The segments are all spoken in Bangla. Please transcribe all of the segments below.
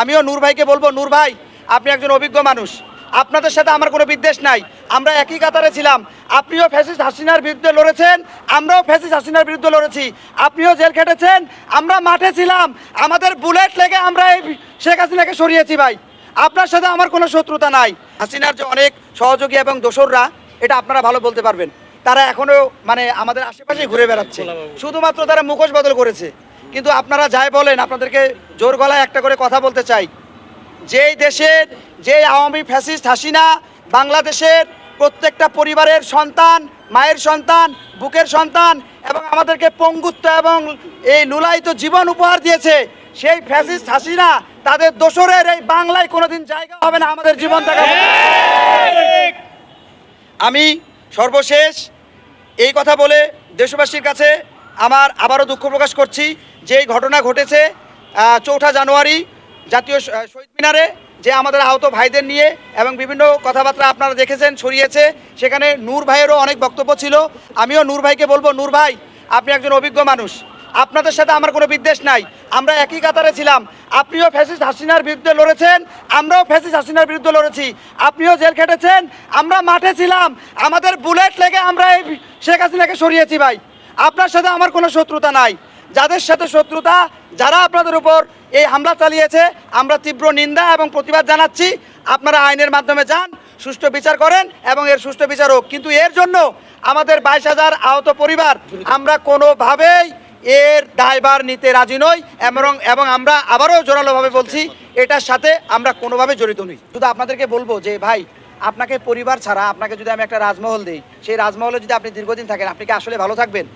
আমিও নূর ভাইকে বলব নূর ভাই আপনি একজন অভিজ্ঞ মানুষ। আপনাদের সাথে আমার কোনো বিদ্বেষ নাই। আমরা একই কাতারে ছিলাম। আপনিও ফ্যাসিস হাসিনার বিরুদ্ধে লড়েছেন আমরাও ফ্যাসিস্ট হাসিনার বিরুদ্ধে লড়েছি। আপনিও জেল খেটেছেন আমরা মাঠে ছিলাম। আমাদের বুলেট লেগে আমরা এই শেখ হাসিনাকে সরিয়েছি ভাই। আপনার সাথে আমার কোনো শত্রুতা নাই। হাসিনার যে অনেক সহযোগী এবং দোসররা এটা আপনারা ভালো বলতে পারবেন। তারা এখনও মানে আমাদের আশেপাশে ঘুরে বেড়াচ্ছে। শুধুমাত্র তারা মুখোশ বদল করেছে। কিন্তু আপনারা যাই বলেন, আপনাদেরকে জোর গলায় একটা করে কথা বলতে চাই। যেই দেশের যে আওয়ামী ফ্যাসিস্ট হাসিনা, বাংলাদেশের প্রত্যেকটা পরিবারের সন্তান, মায়ের সন্তান, বুকের সন্তান এবং আমাদেরকে পঙ্গুত্ব এবং এই লুলায়িত জীবন উপহার দিয়েছে, সেই ফ্যাসিস্ট হাসিনা, তাদের দোসরের এই বাংলায় কোনোদিন জায়গা হবে না আমাদের জীবন থাকা আমি সর্বশেষ এই কথা বলে দেশবাসীর কাছে আমার আবারও দুঃখ প্রকাশ করছি যে এই ঘটনা ঘটেছে চৌঠা জানুয়ারি জাতীয় শহীদ মিনারে, যে আমাদের আহত ভাইদের নিয়ে এবং বিভিন্ন কথাবার্তা আপনারা দেখেছেন, ছড়িয়েছে। সেখানে নূর ভাইয়েরও অনেক বক্তব্য ছিল। আমিও নূর ভাইকে বলব, নূর ভাই, আপনি একজন অভিজ্ঞ মানুষ। আপনাদের সাথে আমার কোনো বিদ্বেষ নাই। আমরা একই কাতারে ছিলাম। আপনিও ফ্যাসিস্ট হাসিনার বিরুদ্ধে লড়েছেন, আমরাও ফ্যাসিস হাসিনার বিরুদ্ধে লড়েছি। আপনিও জেল খেটেছেন, আমরা মাঠে ছিলাম। আমাদের বুলেট লেগে আমরা এই শেখ হাসিনাকে সরিয়েছি ভাই। আপনার সাথে আমার কোনো শত্রুতা নাই। যাদের সাথে শত্রুতা, যারা আপনাদের উপর এই হামলা চালিয়েছে, আমরা তীব্র নিন্দা এবং প্রতিবাদ জানাচ্ছি। আপনারা আইনের মাধ্যমে যান, সুষ্ঠু বিচার করেন এবং এর সুষ্ঠু বিচার হোক। কিন্তু এর জন্য আমাদের বাইশ হাজার আহত পরিবার, আমরা কোনোভাবেই এর দায়ভার নিতে রাজি নই এবং এবং আমরা আবারও জোরালোভাবে বলছি, এটার সাথে আমরা কোনোভাবে জড়িত নই। শুধু আপনাদেরকে বলব যে, ভাই, আপনাকে পরিবার ছাড়া, আপনাকে যদি আমি একটা রাজমহল দিই, সেই রাজমহলে যদি আপনি দীর্ঘদিন থাকেন, আপনি কি আসলে ভালো থাকবেন?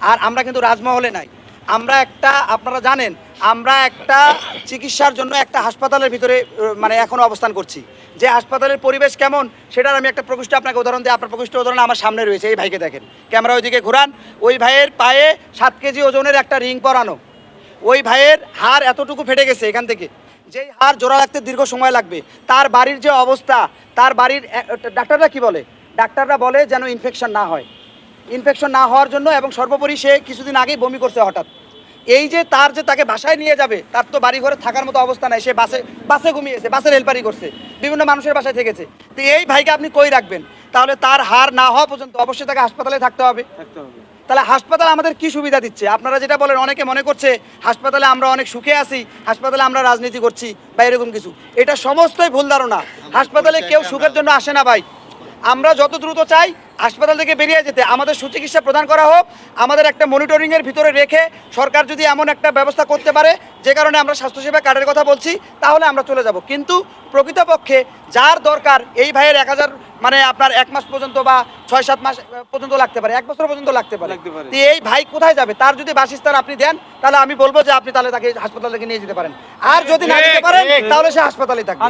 আর আমরা কিন্তু রাজমহলে নাই। আমরা একটা, আপনারা জানেন, আমরা একটা চিকিৎসার জন্য একটা হাসপাতালের ভিতরে মানে এখনও অবস্থান করছি। যে হাসপাতালের পরিবেশ কেমন, সেটার আমি একটা প্রকৃষ্ট আপনাকে উদাহরণ দিই। আপনার প্রকৃষ্ট উদাহরণ আমার সামনে রয়েছে, এই ভাইকে দেখেন। ক্যামেরা ওইদিকে ঘুরান। ওই ভাইয়ের পায়ে সাত কেজি ওজনের একটা রিং পরানো। ওই ভাইয়ের হাড় এতটুকু ফেটে গেছে এখান থেকে। যেই হাড় জোড়া রাখতে দীর্ঘ সময় লাগবে। তার বাড়ির যে অবস্থা, তার বাড়ির ডাক্তাররা কি বলে? ডাক্তাররা বলে যেন ইনফেকশন না হয়। ইনফেকশন না হওয়ার জন্য এবং সর্বোপরি সে কিছুদিন আগেই বমি করছে হঠাৎ। এই যে তার যে তাকে বাসায় নিয়ে যাবে তার তো বাড়ি ঘরে থাকার মতো অবস্থা নাই সে বাসে বাসে ঘুমিয়েছে বাসে হেল্পারি করছে বিভিন্ন মানুষের বাসায় থেকেছে। তো এই ভাইকে আপনি কই রাখবেন? তাহলে তার হার না হওয়া পর্যন্ত অবশ্যই তাকে হাসপাতালে থাকতে হবে। তাহলে হাসপাতাল আমাদের কি সুবিধা দিচ্ছে? আপনারা যেটা বলেন অনেকে মনে করছে হাসপাতালে আমরা অনেক সুখে আছি হাসপাতালে আমরা রাজনীতি করছি বা এরকম কিছু। এটা সমস্তই ভুল ধারণা। হাসপাতালে কেউ সুখের জন্য আসে না ভাই। আমরা যত দ্রুত চাই হাসপাতাল থেকে বেরিয়ে যেতে। আমাদের সুচিকিৎসা প্রদান করা হোক আমাদের একটা মনিটরিংয়ের ভিতরে রেখে সরকার যদি এমন একটা ব্যবস্থা করতে পারে যে কারণে আমরা স্বাস্থ্যসেবা কার্ডের কথা বলছি তাহলে আমরা চলে যাব। কিন্তু প্রকৃতপক্ষে যার দরকার এই ভাইয়ের এক হাজার মানে আপনার এক মাস পর্যন্ত বা ছয় সাত মাস পর্যন্ত লাগতে পারে এক বছর পর্যন্ত লাগতে পারে। তো এই ভাই কোথায় যাবে? তার যদি বাসস্থান আপনি দেন তাহলে আমি বলব যে আপনি তাহলে তাকে হাসপাতাল থেকে নিয়ে যেতে পারেন। আর যদি না যেতে পারেন তাহলে সে হাসপাতালে থাকবে।